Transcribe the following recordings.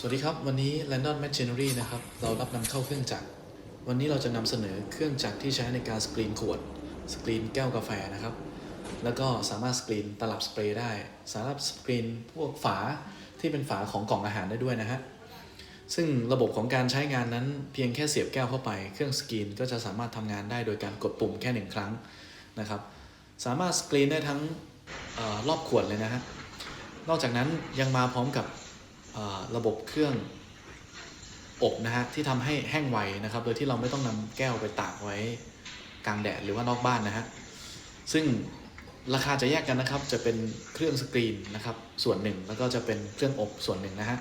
สวัสดีครับ วันนี้ London Machinery นะครับ เรารับนำเข้าเครื่องจักร วันนี้เราจะนำเสนอเครื่องจักรที่ใช้ในการสกรีนขวด สกรีนแก้วกาแฟนะครับ แล้วก็สามารถสกรีนตลับสเปรย์ได้ สามารถสกรีนพวกฝาที่เป็นฝาของกล่องอาหารได้ด้วยนะฮะ ซึ่งระบบของการใช้งานนั้นเพียงแค่เสียบแก้วเข้าไป เครื่องสกรีนก็จะสามารถทำงานได้โดยการกดปุ่มแค่หนึ่งครั้งนะครับ สามารถสกรีนได้ทั้งออรอบขวดเลยนะฮะ นอกจากนั้นยังมาพร้อมกับ ระบบเครื่องอบนะฮะที่ทำให้แห้งไวนะครับ โดยที่เราไม่ต้องนำแก้วไปตากไว้กลางแดดหรือว่านอกบ้านนะฮะซึ่งราคาจะแยกกันนะครับ จะเป็นเครื่องสกรีนนะครับ ส่วนหนึ่งแล้วก็จะเป็นเครื่องอบส่วนหนึ่งนะฮะ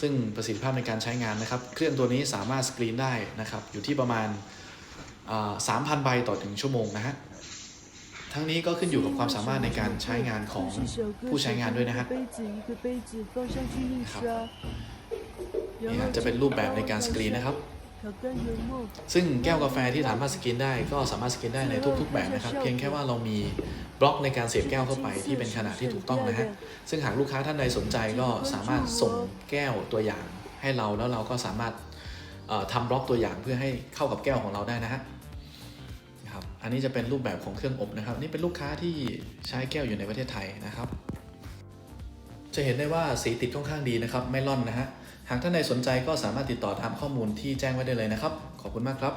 ซึ่งประสิทธิภาพในการใช้งานนะครับ เครื่องตัวนี้สามารถสกรีนได้นะครับ อยู่ที่ประมาณสามพันใบต่อถึงชั่วโมงนะฮะ ทั้งนี้ก็ขึ้นอยู่กับความสามารถในการใช้งานของผู้ใช้งานด้วยนะฮะนี่จะเป็นรูปแบบในการสกรีนนะครับ ซึ่งแก้วกาแฟที่สามารถสกรีนได้ก็สามารถสกรีนได้ในทุก ๆ แบบนะครับ เพียงแค่ว่าเรามีบล็อกในการเสียบแก้วเข้าไปที่เป็นขนาดที่ถูกต้องนะฮะ ซึ่งหากลูกค้าท่านใดสนใจก็สามารถส่งแก้วตัวอย่างให้เราแล้วเราก็สามารถทำบล็อกตัวอย่างเพื่อให้เข้ากับแก้วของเราได้นะฮะันนี้จะเป็นรูปแบบของเครื่องอบนะครับ นี่เป็นลูกค้าที่ใช้แก้วอยู่ในประเทศไทยนะครับ จะเห็นได้ว่าสีติดค่อนข้างดีนะครับ ไม่ล่อนนะฮะ หากท่านใดสนใจก็สามารถติดต่อตามข้อมูลที่แจ้งไว้ได้เลยนะครับ ขอบคุณมากครับ